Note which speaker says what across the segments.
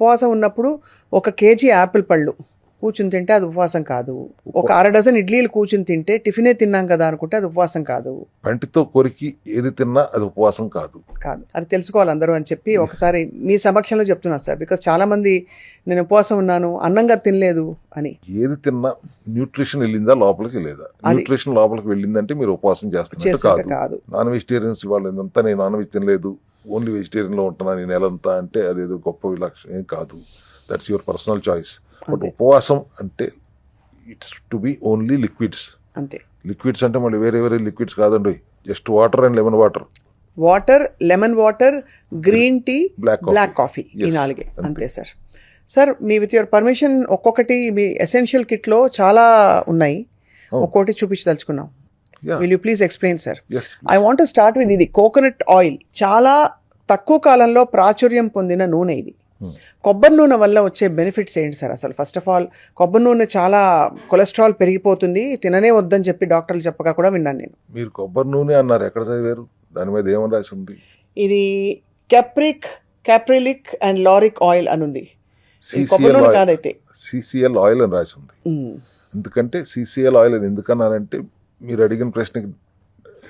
Speaker 1: ఉపవాసం ఉన్నప్పుడు ఒక కేజీ యాపిల్ పళ్ళు కూర్చుని తింటే అది ఉపవాసం కాదు. ఒక అర డజన్ ఇడ్లీలు కూర్చుని తింటే టిఫినే తిన్నాం కదా అనుకుంటే అది ఉపవాసం కాదు.
Speaker 2: పంటితో కొరికి ఏది తిన్నా అది ఉపవాసం కాదు.
Speaker 1: కాదు. అది తెలుసుకోవాలి అందరూ అని చెప్పి ఒకసారి మీ సమక్షంలో చెప్తున్నా సార్ బికాస్ చాలా మంది నేను ఉపవాసం ఉన్నాను అన్నంగా తినలేదు అని.
Speaker 2: ఏది తిన్నా న్యూట్రిషన్ వెళ్ళిందా లోపలికి లేదా? న్యూట్రిషన్ లోపలికి వెళ్ళిందంటే మీరు ఉపవాసం
Speaker 1: చేస్తుంటే
Speaker 2: కాదు. నాన్ వెజిటేరియన్స్ వాళ్ళు ఇదంతా నేను నాన్ వెజ్ తినలేదు ఓన్లీ వెజిటేరియన్లో ఉంటున్నాను ఈ నెలంతా అంటే అదేదో గొప్ప విలక్షణం ఏం కాదు. That's your personal choice but
Speaker 1: అంతే.
Speaker 2: ఉపవాసం అంటే it's to be only liquids
Speaker 1: అంతే.
Speaker 2: లిక్విడ్స్ అంటే మళ్ళీ వేరే వేరే లిక్విడ్స్ కాదండి. Just water and lemon water
Speaker 1: water lemon water green tea
Speaker 2: black
Speaker 1: black coffee ఈ నాలుగే.
Speaker 2: అంతే.
Speaker 1: అంతే సార్ సార్ మీ విత్ యువర్ పర్మిషన్ ఒక్కొక్కటి మీ ఎసెన్షియల్ కిట్లో చాలా ఉన్నాయి.
Speaker 2: Oh.
Speaker 1: ఒక్కొక్కటి చూపించదలుచుకున్నాం will you please explain sir I want start with ఇది కోకోనట్ ఆయిల్ చాలా తక్కువ కాలంలో ప్రాచుర్యం పొందిన నూనె ఇది.
Speaker 2: Hmm.
Speaker 1: కొబ్బరి నూనె వల్ల వచ్చే బెనిఫిట్స్ ఏంటి సార్ అసలు ఫస్ట్ ఆఫ్ ఆల్ కొబ్బరి నూనె చాలా కొలెస్ట్రాల్ పెరిగిపోతుంది. తిననే వద్దని చెప్పి డాక్టర్లు చెప్పగా కూడా విన్నాను నేను.
Speaker 2: మీరు కొబ్బరి నూనె అన్నారు. ఎక్కడ చదివారు? దాని మీద ఏమని రాసి ఉంది?
Speaker 1: ఇది capric caprylic and lauric oil అని ఉంది. కొబ్బరి నూనె కాదైతే.
Speaker 2: సిసిఎల్ ఆయిల్ అని రాసి ఉంది.
Speaker 1: మ్మ్.
Speaker 2: ఎందుకంటే సిసిఎల్ ఆయిల్ అని ఎందుకన్నానంటే మీరు అడిగిన ప్రశ్నకి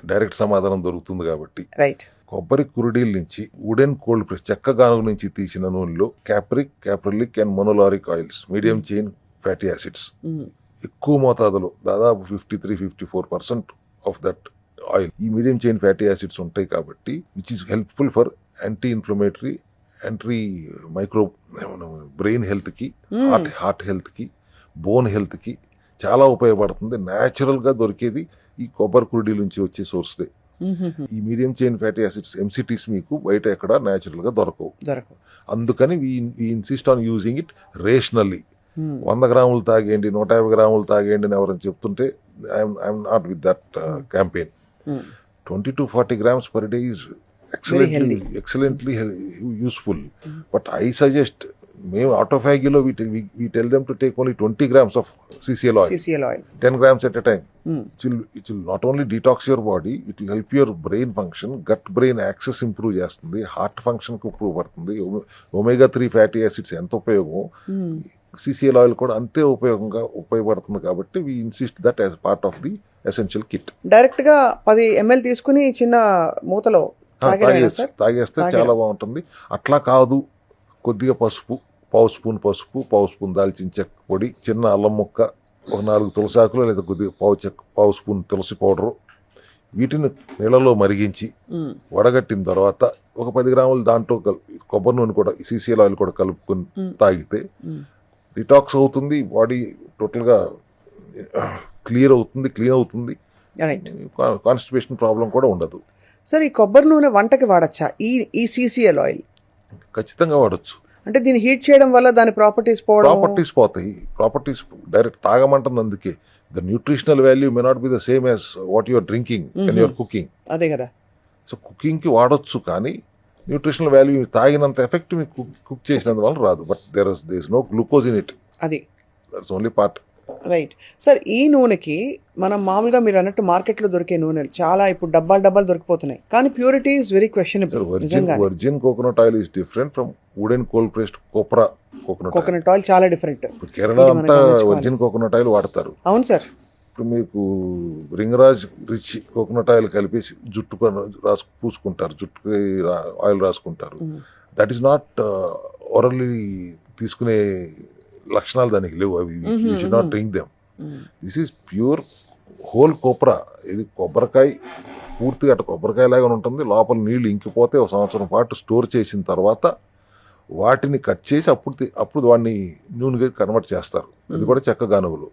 Speaker 2: డైరెక్ట్ సమాధానం దొరుకుతుంది కాబట్టి.
Speaker 1: రైట్
Speaker 2: కొబ్బరి కురుడీల నుంచి వుడెన్ కోల్డ్ ప్రెస్ చెక్క గానుగ నుంచి తీసిన నూనెలో capric caprylic and monolauric oils medium chain fatty acids.
Speaker 1: మ్మ్.
Speaker 2: ఎక్కువ మోతాదులో దాదాపు fifty three fifty four percent of that oil ఈ మీడియం చైన్ ఫ్యాటీ యాసిడ్స్ ఉంటాయి కాబట్టి which is helpful for anti inflammatory anti micro brain హెల్త్కి. హార్ట్ హార్ట్ హెల్త్కి bone హెల్త్కి చాలా ఉపయోగపడుతుంది. న్యాచురల్గా దొరికేది ఈ కొబ్బరి కురుడీ నుంచి వచ్చే సోర్స్దే
Speaker 1: మ్మ్.
Speaker 2: ఈ medium chain fatty acids MCTs మీకు బయట ఎక్కడ న్యాచురల్గా దొరకవు.
Speaker 1: దొరకవు.
Speaker 2: అందుకని we insist on using it rationally. వంద గ్రాములు తాగేయండి నూట యాభై గ్రాములు తాగేయండి అని ఎవరైనా చెప్తుంటే I'm not with that campaign. Twenty two forty grams per day is excellently. Excellently useful but I suggest మేము ఆటోఫాగిలో we tell them to take only twenty grams of CCL oil
Speaker 1: CCL oil
Speaker 2: ten grams at a time it will not only detox your body it will help your brain function gut brain axis improve చేస్తుంది heart ఫంక్షన్కి improve పడుతుంది omega three fatty acids ఎంత ఉపయోగం. CCL oil కూడా అంతే ఉపయోగంగా ఉపయోగపడుతుంది కాబట్టి we insist that as part of the essential kit
Speaker 1: డైరెక్ట్గా పది ఎంఎల్ తీసుకుని చిన్న మూతలో
Speaker 2: తాగేస్తే. చాలా బాగుంటుంది. అట్లా కాదు. కొద్దిగా పసుపు పావు స్పూన్ పసుపు పావు స్పూన్ దాల్చిన చెక్క పొడి చిన్న అల్లం ముక్క ఒక నాలుగు తులసాకులు లేదా కొద్దిగా పావు చెక్క పావు స్పూన్ తులసి పౌడరు. వీటిని నీళ్ళలో మరిగించి. వడగట్టిన తర్వాత ఒక పది గ్రాములు దాంట్లో కొబ్బరి నూనె కూడా సిసిఎల్ ఆయిల్ కూడా కలుపుకొని. తాగితే. డిటాక్స్ అవుతుంది బాడీ టోటల్గా క్లియర్ అవుతుంది క్లీన్ అవుతుంది. కాన్స్టిపేషన్ ప్రాబ్లం కూడా ఉండదు.
Speaker 1: సార్ ఈ కొబ్బరి నూనె వంటకి వాడచ్చా? ఈ ఈ సిసిఎల్ ఆయిల్.
Speaker 2: ఖచ్చితంగా వాడచ్చు.
Speaker 1: అంటే దీన్ని హీట్ చేయడం వల్ల దాని ప్రాపర్టీస్ పోవడం
Speaker 2: ప్రాపర్టీస్ పోతాయి. ప్రాపర్టీస్ డైరెక్ట్ తాగమంటుంది అందుకే. The nutritional value may not be the same as what your drinking and your cooking
Speaker 1: అదే కదా.
Speaker 2: సో కుకింగ్కి వాడొచ్చు కానీ న్యూట్రిషనల్ వాల్యూ తాగినంత ఎఫెక్ట్ మీకు కుక్ చేసినందువల్ల రాదు. But there is there is no glucose in it
Speaker 1: అది.
Speaker 2: That's only part
Speaker 1: right sir ఈ నూనెకి మనం మామూలుగా మీరు అన్నట్టు మార్కెట్లో దొరికే నూనెలు చాలా ఇప్పుడు డబ్బాలు డబ్బాలు దొరికిపోతున్నాయి. కానీ purity is very
Speaker 2: sir
Speaker 1: questionable
Speaker 2: virgin coconut oil is different from wooden cold pressed copra coconut
Speaker 1: coconut oil చాలా డిఫరెంట్
Speaker 2: ఇప్పుడు కేరళ అంతా. వర్జిన్ కోకోనట్ ఆయిల్ వాడతారు.
Speaker 1: అవును సార్
Speaker 2: ఇప్పుడు మీకు రింగరాజ్ రిచ్ కోకోనట్ ఆయిల్ కలిపేసి జుట్టు రాసు పూసుకుంటారు. జుట్టుకి ఆయిల్ రాసుకుంటారు. దట్ ఈస్ నాట్ ఓరల్లీ తీసుకునే లక్షణాలు దానికి లేవు. అవి you should not. Drink them. This is pure whole copra ఇది కొబ్బరికాయ పూర్తిగా అటు కొబ్బరికాయ లాగా ఉంటుంది. లోపల నీళ్ళు ఇంకిపోతే ఒక సంవత్సరం పాటు స్టోర్ చేసిన తర్వాత వాటిని కట్ చేసి అప్పుడు అప్పుడు వాడిని నూనెగా కన్వర్ట్ చేస్తారు. అది. కూడా చెక్క గానుగులు.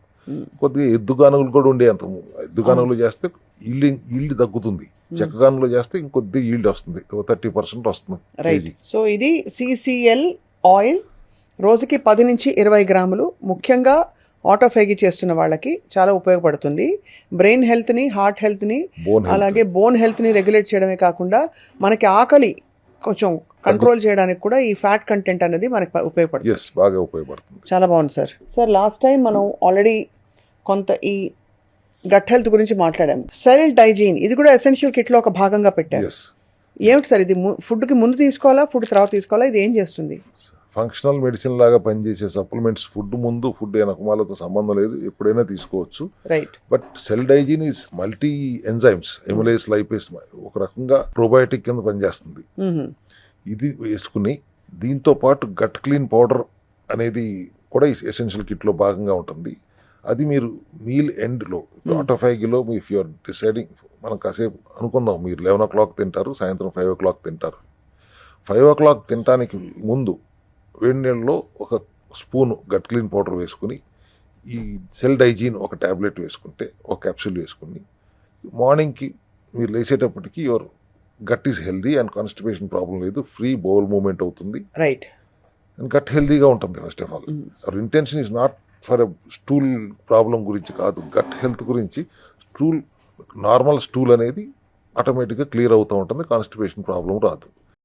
Speaker 2: కొద్దిగా ఎద్దు గానుగులు కూడా ఉండే అంత ఎద్దు గానుగులు చేస్తే ఈల్డ్ ఈల్డ్ తగ్గుతుంది. చెక్క గానుగులు చేస్తే ఇంకొద్ది ఈల్డ్ వస్తుంది. థర్టీ పర్సెంట్ వస్తుంది
Speaker 1: సో ఇది సిసిఎల్ ఆయిల్ రోజుకి పది నుంచి ఇరవై గ్రాములు ముఖ్యంగా ఆటోఫేగి చేస్తున్న వాళ్ళకి చాలా ఉపయోగపడుతుంది. బ్రెయిన్ హెల్త్ని హార్ట్ హెల్త్ని అలాగే బోన్ హెల్త్ని రెగ్యులేట్ చేయడమే కాకుండా మనకి ఆకలి కొంచెం కంట్రోల్ చేయడానికి కూడా ఈ ఫ్యాట్ కంటెంట్ అనేది మనకి ఉపయోగపడుతుంది.
Speaker 2: బాగా ఉపయోగపడుతుంది.
Speaker 1: చాలా బాగుంది సార్. సార్ లాస్ట్ టైం మనం ఆల్రెడీ కొంత ఈ గట్ హెల్త్ గురించి మాట్లాడాము. సెల్ డైజీన్ ఇది కూడా ఎసెన్షియల్ కిట్లో ఒక భాగంగా పెట్టారు. ఏమిటి సార్ ఇది? ఫుడ్కి ముందు తీసుకోవాలా ఫుడ్ తర్వాత తీసుకోవాలా? ఇది ఏం చేస్తుంది?
Speaker 2: ఫంక్షనల్ మెడిసిన్ లాగా పనిచేసే సప్లిమెంట్స్ ఫుడ్ ముందు ఫుడ్ వెనకమాలతో సంబంధం లేదు ఎప్పుడైనా తీసుకోవచ్చు.
Speaker 1: Right
Speaker 2: but cell digene is multi enzymes amylase lipase ఒక రకంగా ప్రోబయోటిక్ కింద పనిచేస్తుంది. ఇది వేసుకుని దీంతో పాటు గట్ క్లీన్ పౌడర్ అనేది కూడా ఎసెన్షియల్ కిట్లో భాగంగా ఉంటుంది. అది మీరు మీల్ ఎండ్లో ఆటోఫైగిలో ఇఫ్ యూఆర్ డిసైడింగ్ మనం కాసేపు అనుకుందాం మీరు లెవెన్ ఓ క్లాక్ తింటారు సాయంత్రం ఫైవ్ ఓ క్లాక్ తింటారు. ఫైవ్ ఓ క్లాక్ తినడానికి ముందు వేడి నీళ్ళలో ఒక స్పూన్ గట్ క్లీన్ పౌడర్ వేసుకుని ఈ సెల్ డైజీన్ ఒక ట్యాబ్లెట్ వేసుకుంటే ఒక క్యాప్సూల్ వేసుకుని మార్నింగ్కి మీరు లేచేటప్పటికి your gut is healthy and constipation problem లేదు ఫ్రీ బౌల్ మూమెంట్ అవుతుంది.
Speaker 1: రైట్.
Speaker 2: అండ్ గట్ హెల్దీగా ఉంటుంది first of all. Our intention is not for stool problem గురించి కాదు గట్ హెల్త్ గురించి స్టూల్ నార్మల్ స్టూల్ అనేది ఆటోమేటిక్గా క్లియర్ అవుతూ ఉంటుంది కాన్స్టిపేషన్ ప్రాబ్లం రాదు.